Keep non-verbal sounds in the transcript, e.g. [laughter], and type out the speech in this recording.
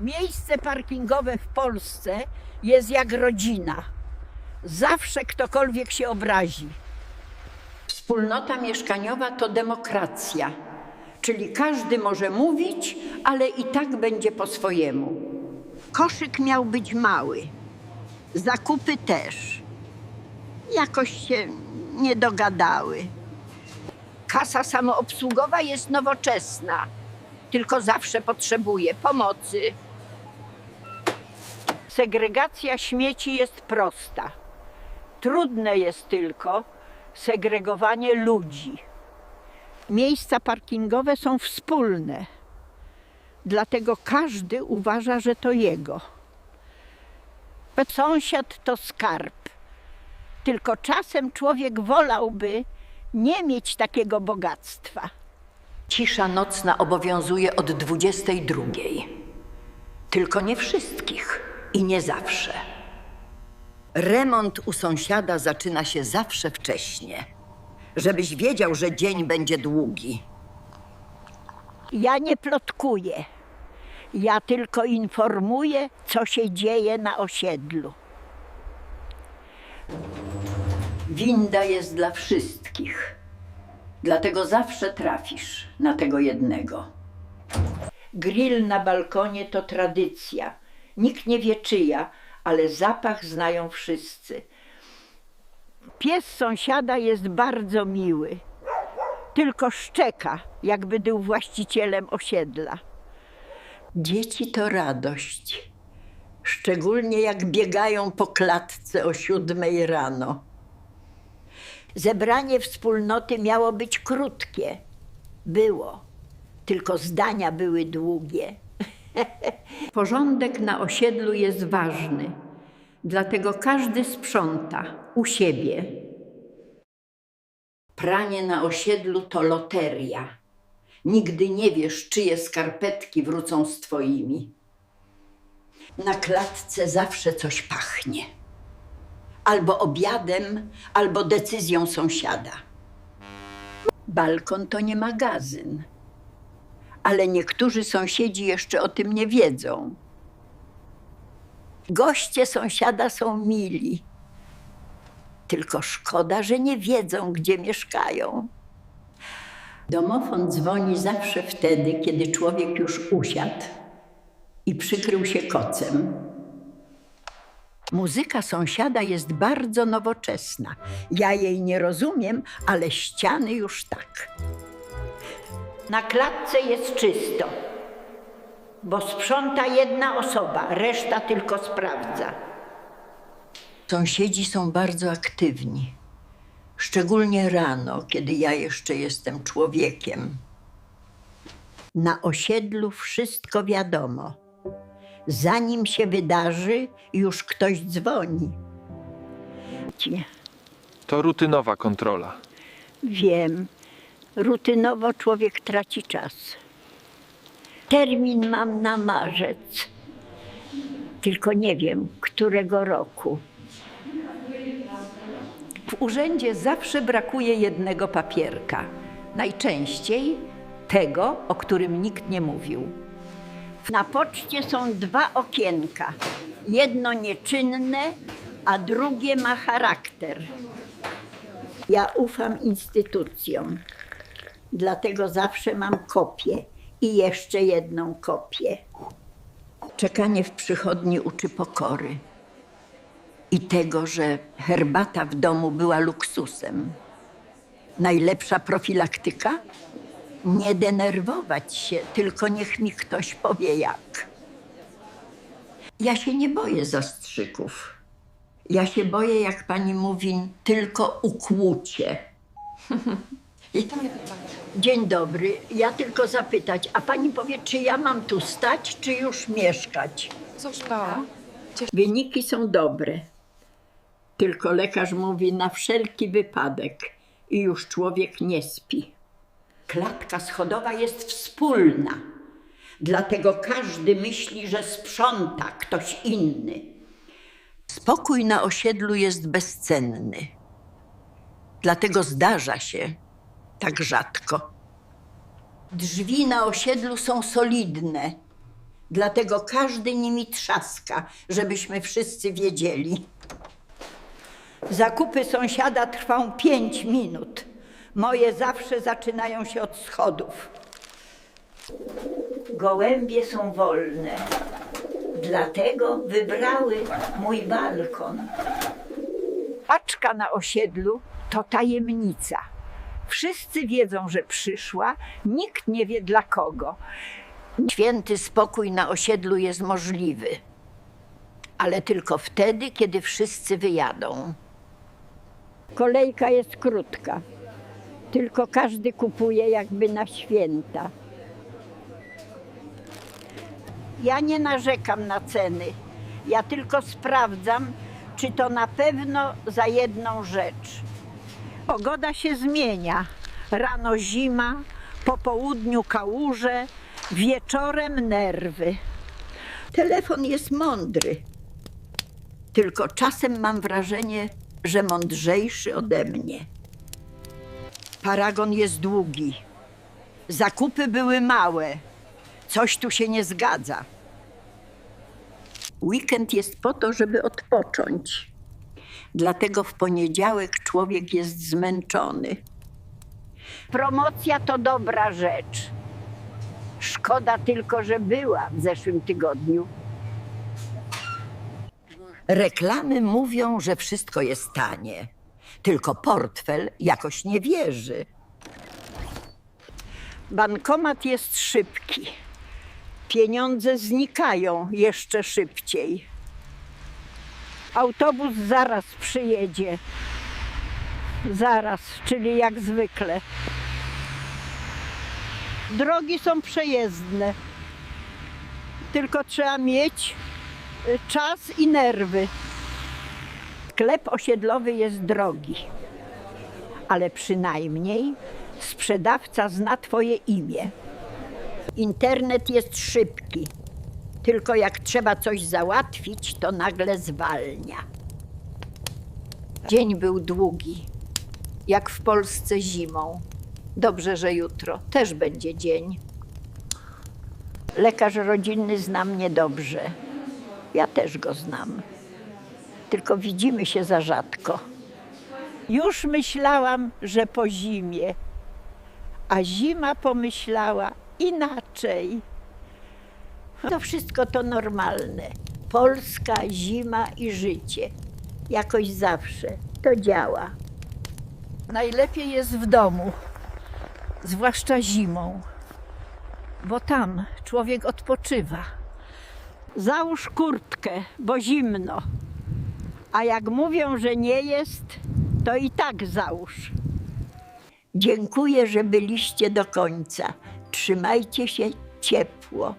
Miejsce parkingowe w Polsce jest jak rodzina. Zawsze ktokolwiek się obrazi. Wspólnota mieszkaniowa to demokracja, czyli każdy może mówić, ale i tak będzie po swojemu. Koszyk miał być mały, zakupy też. Jakoś się nie dogadały. Kasa samoobsługowa jest nowoczesna, tylko zawsze potrzebuje pomocy. Segregacja śmieci jest prosta. Trudne jest tylko segregowanie ludzi. Miejsca parkingowe są wspólne, dlatego każdy uważa, że to jego. Sąsiad to skarb, tylko czasem człowiek wolałby nie mieć takiego bogactwa. Cisza nocna obowiązuje od 22. Tylko nie wszystkich i nie zawsze. Remont u sąsiada zaczyna się zawsze wcześnie, żebyś wiedział, że dzień będzie długi. Ja nie plotkuję. Ja tylko informuję, co się dzieje na osiedlu. Winda jest dla wszystkich. Dlatego zawsze trafisz na tego jednego. Grill na balkonie to tradycja. Nikt nie wie czyja, ale zapach znają wszyscy. Pies sąsiada jest bardzo miły. Tylko szczeka, jakby był właścicielem osiedla. Dzieci to radość. Szczególnie jak biegają po klatce o siódmej rano. Zebranie wspólnoty miało być krótkie. Było, tylko zdania były długie. [laughs] Porządek na osiedlu jest ważny, dlatego każdy sprząta u siebie. Pranie na osiedlu to loteria. Nigdy nie wiesz, czyje skarpetki wrócą z twoimi. Na klatce zawsze coś pachnie. Albo obiadem, albo decyzją sąsiada. Balkon to nie magazyn. Ale niektórzy sąsiedzi jeszcze o tym nie wiedzą. Goście sąsiada są mili. Tylko szkoda, że nie wiedzą, gdzie mieszkają. Domofon dzwoni zawsze wtedy, kiedy człowiek już usiadł i przykrył się kocem. Muzyka sąsiada jest bardzo nowoczesna. Ja jej nie rozumiem, ale ściany już tak. Na klatce jest czysto, bo sprząta jedna osoba, reszta tylko sprawdza. Sąsiedzi są bardzo aktywni, szczególnie rano, kiedy ja jeszcze jestem człowiekiem. Na osiedlu wszystko wiadomo. Zanim się wydarzy, już ktoś dzwoni. To rutynowa kontrola. Wiem, rutynowo człowiek traci czas. Termin mam na marzec, tylko nie wiem, którego roku. W urzędzie zawsze brakuje jednego papierka. Najczęściej tego, o którym nikt nie mówił. Na poczcie są dwa okienka. Jedno nieczynne, a drugie ma charakter. Ja ufam instytucjom, dlatego zawsze mam kopię i jeszcze jedną kopię. Czekanie w przychodni uczy pokory i tego, że herbata w domu była luksusem. Najlepsza profilaktyka? Nie denerwować się, tylko niech mi ktoś powie jak. Ja się nie boję zastrzyków. Ja się boję, jak pani mówi, tylko ukłucie. [laughs] Dzień dobry, ja tylko zapytać, a pani powie, czy ja mam tu stać, czy już mieszkać? Została. Wyniki są dobre. Tylko lekarz mówi na wszelki wypadek i już człowiek nie śpi. Klatka schodowa jest wspólna. Dlatego każdy myśli, że sprząta ktoś inny. Spokój na osiedlu jest bezcenny. Dlatego zdarza się tak rzadko. Drzwi na osiedlu są solidne, Dlatego każdy nimi trzaska, żebyśmy wszyscy wiedzieli. Zakupy sąsiada trwają pięć minut. Moje zawsze zaczynają się od schodów. Gołębie są wolne. Dlatego wybrały mój balkon. Paczka na osiedlu to tajemnica. Wszyscy wiedzą, że przyszła, nikt nie wie dla kogo. Święty spokój na osiedlu jest możliwy, ale tylko wtedy, kiedy wszyscy wyjadą. Kolejka jest krótka, tylko każdy kupuje jakby na święta. Ja nie narzekam na ceny, ja tylko sprawdzam, czy to na pewno za jedną rzecz. Pogoda się zmienia. Rano zima, po południu kałuże, wieczorem nerwy. Telefon jest mądry, tylko czasem mam wrażenie, że mądrzejszy ode mnie. Paragon jest długi. Zakupy były małe. Coś tu się nie zgadza. Weekend jest po to, żeby odpocząć. Dlatego w poniedziałek człowiek jest zmęczony. Promocja to dobra rzecz. Szkoda tylko, że była w zeszłym tygodniu. Reklamy mówią, że wszystko jest tanie, tylko portfel jakoś nie wierzy. Bankomat jest szybki. Pieniądze znikają jeszcze szybciej. Autobus zaraz przyjedzie. Zaraz, czyli jak zwykle. Drogi są przejezdne. Tylko trzeba mieć y, czas i nerwy. Sklep osiedlowy jest drogi, ale przynajmniej sprzedawca zna Twoje imię. Internet jest szybki, tylko jak trzeba coś załatwić, to nagle zwalnia. Dzień był długi, jak w Polsce zimą. Dobrze, że jutro też będzie dzień. Lekarz rodzinny zna mnie dobrze. Ja też go znam. Tylko widzimy się za rzadko. Już myślałam, że po zimie, a zima pomyślała inaczej. To wszystko to normalne. Polska, zima i życie. Jakoś zawsze to działa. Najlepiej jest w domu, zwłaszcza zimą, bo tam człowiek odpoczywa. Załóż kurtkę, bo zimno. A jak mówią, że nie jest, to i tak załóż. Dziękuję, że byliście do końca. Trzymajcie się ciepło.